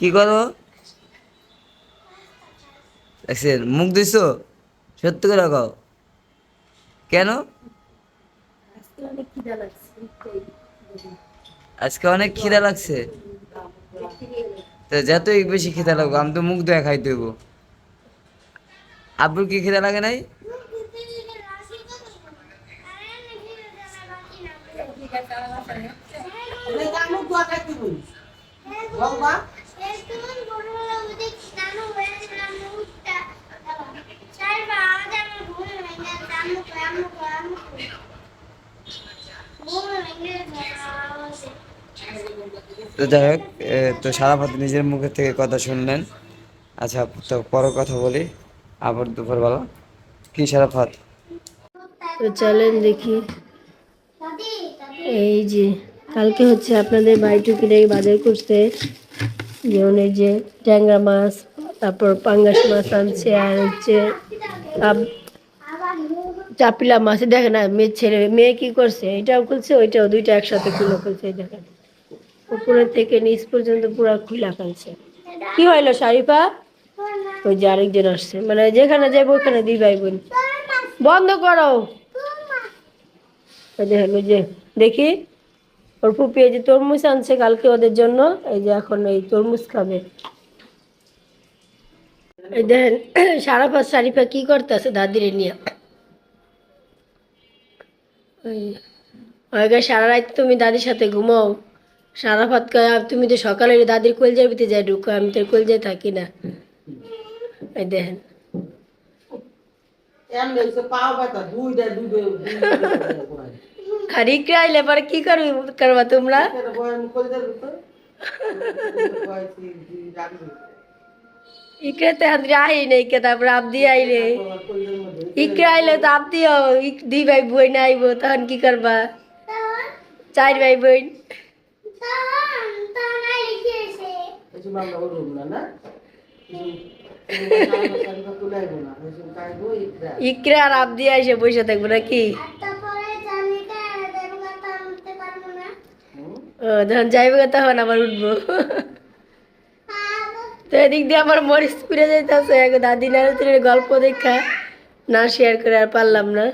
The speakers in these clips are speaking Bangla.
কি করো? দেখছেন, মুখ দিছো সত্য করে কও। কেন? আজকে অনেক খিদা লাগছে। তো যতই বেশি খিদা লাগবো আমি তো মুখ দেয়া খাই দেব আব্বুর কি খিদা লাগে নাই? তো যাই হোক তো সারাফাত নিজের মুখের থেকে কথা শুনলেন। আচ্ছা তো পরের কথা বলি, আবার দুপুরবেলা। কি সারাফাত তো চলেন দেখি। এই যে, কালকে হচ্ছে আপনাদের বাইটুকিরাই বাজার করতে যেমন এই যে ট্যাংরা মাছ, তারপর পাঙ্গাস মাছ আনছে, আর হচ্ছে চাপিলা মাছ দেখে না, মেয়ে ছেলে, মেয়ে কি করছে? এটাও খুলছে, ওইটাও দুইটা একসাথে খুলে খুলছে দেখেন। উপরের থেকে নিচ পর্যন্ত পুরো খুলা ফেলছে। কি হইল শারিফা ওই যে আরেকজন আসছে। মানে যেখানে যাইবো ওখানে দিই ভাই বোন। বন্ধ করো। দেখেন, ওই যে দেখি, ওর ফুপি এই যে তরমুজ আনছে কালকে ওদের জন্য, এই যে এখন এই তরমুজ খাবে। এই দেখেন, সারাফা শারিফা কি করতেছে দাদিরে নিয়ে? ওই ওইগা সারা রাত তুমি দাদির সাথে ঘুমাও। সারাফাত কয় "আর তুমি তো সকালে দাদির কলজার ভিতরে যাই ঢুকো আমি তো কলজায় থাকি না। এই দেখেন। আর ইকরা আইলে পরে কি করবি করবা তোমরা? ইকরা তো আই নেই কে, তারপর আবদি আইলে। ইকরা আইলে তো আবদিও দুই ভাই বোন আইব, তখন কি করবা? চার ভাই বোন। ইকরা আর আবদি আইসে বসে থাকব নাকি? ও, যখন যাইবে তখন আবার উঠবো। তো এদিক দিয়ে আমার মরিচ পুড়ে যাইতেছে। এক দাদি নারীর গল্প দেখা না শেয়ার করে আর পারলাম না।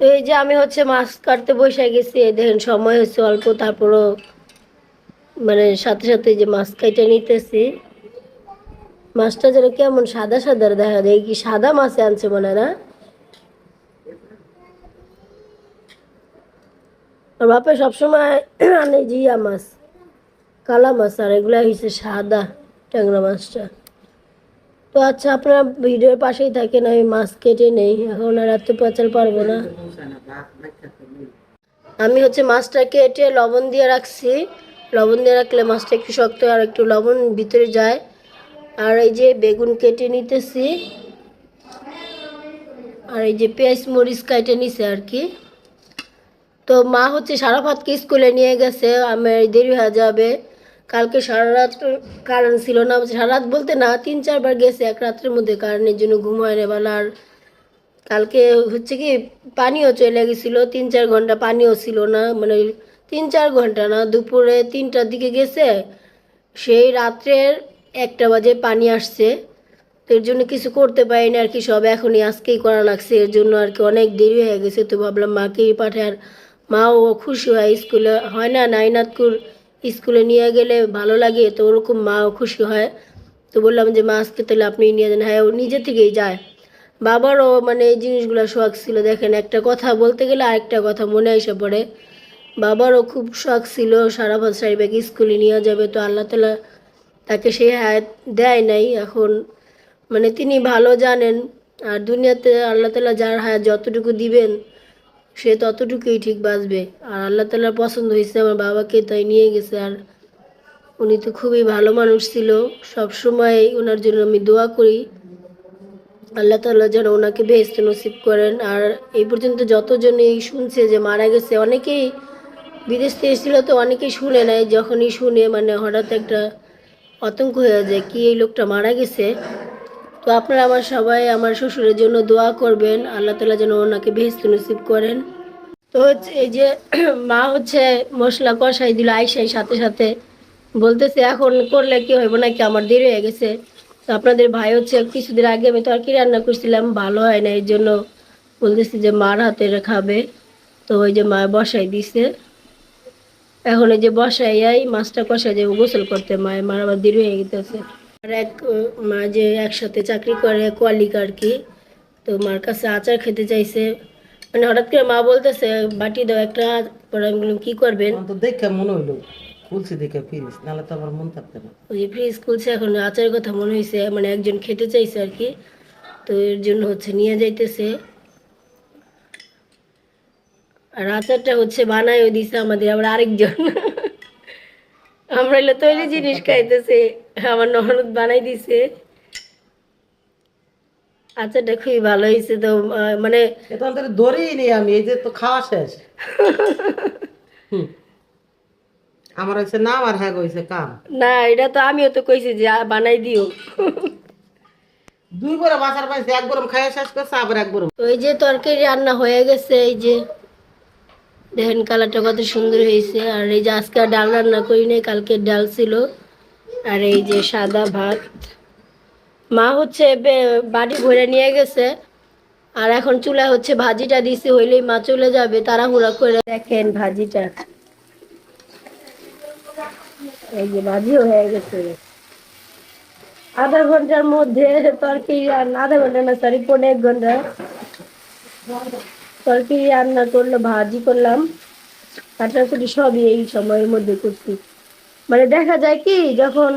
তো এই যে আমি হচ্ছে মাছ কাটতে বসে গেছি দেখেন সময় হচ্ছে অল্প, তারপরও মানে সাথে সাথে যে মাছ কাইটে নিতেছি। মাছটা যেন কেমন সাদা সাদা দেখা যায় কি সাদা মাছে আনছে মনে না? আর বাপে সবসময় আনে জিয়া মাছ। কালা মাছ আর এগুলো হয়েছে সাদা ট্যাংরা মাছটা। তো আচ্ছা আপনারা ভিডিওর পাশেই থাকেন, আমি মাছ কেটে নেই, এখন আর এত পেঁচাল পারব না। আমি হচ্ছে মাছটা কেটে লবণ দিয়ে রাখছি। লবণ দিয়ে রাখলে মাছটা একটু শক্ত আর একটু লবণ ভিতরে যায়। আর এই যে বেগুন কেটে নিতেছি, আর এই যে পেঁয়াজ মরিচ কেটে নিছে আর কি। তো মা হচ্ছে সারা ভাতকে স্কুলে নিয়ে গেছে, আমার দেরি হয়ে যাবে। কালকে সারা রাত কারেন্ট ছিল না, সারা রাত বলতে না, তিন, চারবার গেছে এক রাত্রের মধ্যে কারেন্টের জন্য ঘুম হয় না আর কালকে হচ্ছে কি পানিও চলে গেছিল, তিন, চার ঘণ্টা পানিও ছিল না মানে তিন, চার ঘণ্টা না, দুপুরে তিনটার দিকে গেছে, সেই রাত্রের একটা বাজে পানি আসছে। তো এর জন্য কিছু করতে পারিনি আর কি, সব এখনই আজকেই করা লাগছে, এর জন্য আর কি অনেক দেরি হয়ে গেছে। তো ভাবলাম মাকেই পাঠায় আর মাও খুশি হয়, স্কুলে হয় না নাইনাথকুর স্কুলে নিয়ে গেলে ভালো লাগে, তো ওরকম মাও খুশি হয়। তো বললাম যে, মা, আজকে তাহলে আপনি নিয়ে যান। হ্যাঁ ও নিজে থেকেই যায়। বাবারও মানে এই জিনিসগুলো শখ ছিল, দেখেন, একটা কথা বলতে গেলে আরেকটা কথা মনে এসে পড়ে। বাবারও খুব শখ ছিল, সারা ভাত সারিবাকে স্কুলে নিয়ে যাবে, তো আল্লাহ তালা তাকে সেই হায়াত দেয় নাই। এখন মানে তিনি ভালো জানেন, আর দুনিয়াতে আল্লাহ তালা যার হায়াত যতটুকু দিবেন সে ততটুকুই ঠিক বাঁচবে। আর আল্লাহ তালার পছন্দ হয়েছে আমার বাবাকে, তাই নিয়ে গেছে। আর উনি তো খুবই ভালো মানুষ ছিল। সব সময় ওনার জন্য আমি দোয়া করি। আল্লাহ তাআলা যেন ওনাকে বেহেস্ত নসিব করেন। আর এই পর্যন্ত যতজনই শুনছে যে মারা গেছে, অনেকেই বিদেশ থেকে এসেছিল তো অনেকেই শুনে নাই যখনই শুনে মানে হঠাৎ একটা আতঙ্ক হয়ে যায়, কি এই লোকটা মারা গেছে? তো আপনারা আমার সবাই আমার শ্বশুরের জন্য দোয়া করবেন, আল্লাহ তালা যেন ওনাকে বেহেস্ত নসিব করেন। তো হচ্ছে এই যে মা হচ্ছে মশলা কষাই দিল আইসাই সাথে সাথে। বলতেছে, এখন করলে কি হইব? নাকি আমার দেরি হয়ে গেছে? তো আপনাদের ভাই হচ্ছে কিছুদিন আগে আমি তরকারি রান্না করছিলাম, ভালো হয় না এই জন্য বলতেছি যে মার হাতে খাবে। তো ওই যে মা বসাই দিছে। এখন এই যে বসাইয়াই মাছটা কষাই যাব গোসল করতে, মায়ের মার আবার দেরি হয়ে গেছে আর এক মা যে একসাথে চাকরি করে কোয়ালিক আর কি তো মার কাছে আচার খেতে চাইছে। মানে হঠাৎ করে মা বলতেছে বাটি দাও একটা পরে আমি বললাম কি করবেন? তো দেখে মনে হইল খুলছি দেখে ফিরিস নাহলে তো আমার মন থাকতে না। ওই ফ্রিজ খুলছে এখন আচারের কথা মনে হয়েছে মানে একজন খেতে চাইছে আর কি তো এর জন্য হচ্ছে নিয়ে যাইতেছে। আর আচারটা হচ্ছে বানায়ও দিছে আমাদের আবার আরেকজন। আমরা তৈরি জিনিস খাইতেছে। আমার ননদ বানাই দিছে। আচারটা খুবই ভালো হয়েছে তো মানে এটা ধরেই নেই আমি এই যে তো খাওয়া শেষ। আমার হয়েছে নাম আর হ্যাঁ হয়েছে কাম। না এটা তো আমিও তো কইছি যে বানাই দিও। দুই বড় বাসার পাইছে এক গরম খাইয়া শেষ করছে আবার এক গরম এই যে তরকারি রান্না হয়ে গেছে এই যে। দেখেন কালারটা কত সুন্দর হয়েছে আর এই যে আজকে ডাল রান্না করি নাই কালকে ডাল ছিল। আর এই যে সাদা ভাত। মা হচ্ছে বাড়ি ভরে নিয়ে গেছে। আর এখন চুলা হচ্ছে ভাজিটা দিছি, হইলেই মা চলে যাবে, তাড়াহুড়া করে। দেখেন ভাজিটা। এই যে ভাজিও হয়ে গেছে। আধা ঘণ্টার মধ্যে তরকারি আধা ঘণ্টা না সরি পনেরো এক ঘণ্টা। তরকারি রান্না করল, ভাজি করলাম। কাটাকুটি সবই এই সময়ের মধ্যে করছি। মানে দেখা যায় কি, যখন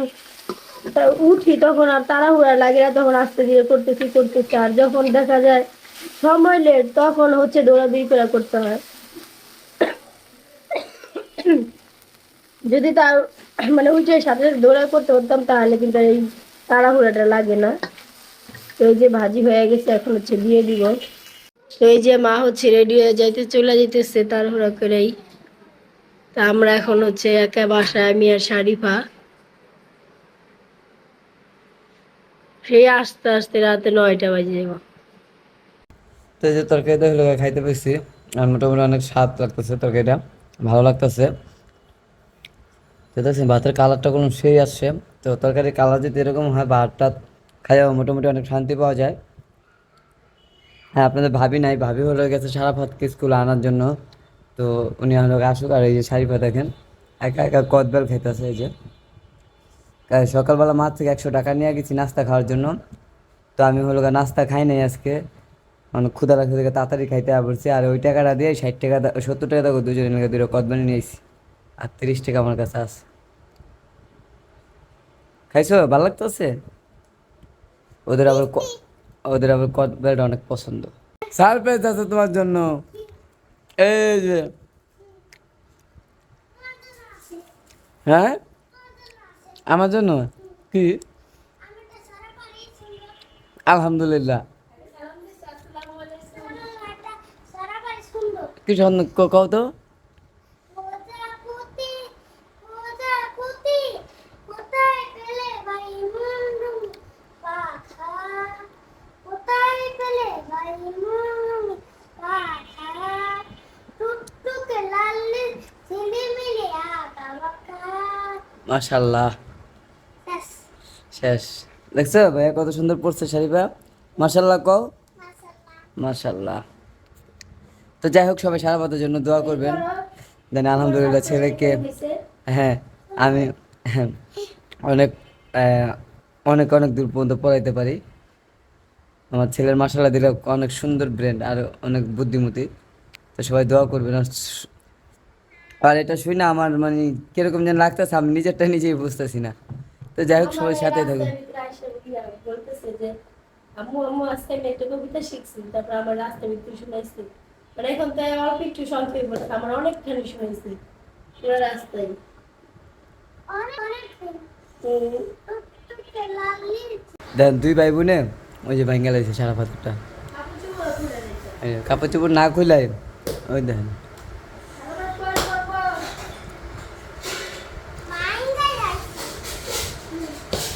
উঠি তখন আর তাড়াহুড়া লাগে না, তখন আস্তে ধীরে করতেছি করতেছি। আর যখন দেখা যায় সময় লেট, তখন হচ্ছে দৌড়াদৌড়ি করে করতে হয়। যদি তার মানে উঠে সাথে দৌড়া করতে করতাম তাহলে কিন্তু এই তাড়াহুড়াটা লাগে না। তো এই যে ভাজি হয়ে গেছে, এখন হচ্ছে দিয়ে দিব। তো এই যে মা হচ্ছে রেডি হয়ে যাইতে, চলে যেতেছে তাড়াহুড়া করেই। তা আমরা এখন হচ্ছে একা বাসায় আমি আর শারিফা। সেই আস্তে আস্তে রাতে নয়টা বাজে যাব তো যে তরকারিটা হলো খাইতে পেয়েছি আর মোটামুটি অনেক স্বাদ লাগতেছে তরকারিটা, ভালো লাগতেছে। তো ভাতের কালারটা কোনো সেই আসছে। তো তরকারির কালার যদি এরকম হয়, ভাতটা খাইয়া মোটামুটি অনেক শান্তি পাওয়া যায়। হ্যাঁ আপনাদের ভাবি নাই, ভাবি হলো গেছে সারা ভাতকে স্কুলে আনার জন্য। তো উনি হলো আসুক আর এই যে শাড়িফা দেখেন, একা একা কদবেল খাইতেছে এই যে। সকালবেলা মাছ থেকে একশো টাকা নিয়ে গেছি নাস্তা খাওয়ার জন্য। তো আমি হলো নাস্তা খাই নাই আজকে। মানে ক্ষুদা লাগছে থেকে তাড়াতাড়ি খাইতে পড়ছি আর ওই টাকাটা দিয়ে ষাট টাকা সত্তর টাকা দেখো দুজনে মিলে দুটো কদবেল নিয়েছি আর তিরিশ টাকা আমার কাছে আছে। খাইছো? ভালো লাগতেছে? ওদের আবার ওদের আবার কদবেলটা অনেক পছন্দ। সারপ্রাইজ আছে তোমার জন্য। এই যে। হ্যাঁ? আমার জন্য? কি? আলহামদুলিল্লাহ। কি সুন্দর মাশাল্লাহ শেষ। দেখছ ভাইয়া কত সুন্দর পড়ছে শাড়িটা মাশাল্লাহ কও? মাশাল্লাহ তো যাই হোক সবাই সারা পথের জন্য দোয়া করবেন। দেন আলহামদুলিল্লাহ ছেলেকে হ্যাঁ আমি অনেক অনেক অনেক দূর পর্যন্ত পড়াইতে পারি। আমার ছেলের মাসাল্লাহ দিলে অনেক সুন্দর ব্রেন আর অনেক বুদ্ধিমতী। তো সবাই দোয়া করবেন। আর এটা শুই না আমার মানে কীরকম যেন লাগতেছে আমি নিজেরটা নিজেই বুঝতেছি না। তো যাই হোক সবাই সাথে থাকুন। বলতেছে যে আম্মু আম্মু আজকে আমি একটা কবিতা শিখছি তারপর আমার রাস্তা মৃত্যু শুনাইছি। মানে এখন তো অল্প একটু সংক্ষেপ বলে আমার অনেকখানি শুনাইছি পুরো রাস্তায়। দেন দুই ভাই বোনে ওই যে ভাঙ্গা লাগছে সারা পাথরটা। কাপড় চোপড় না খুলে ওই দেখেন একটা সুন্দর জিনিস দিছি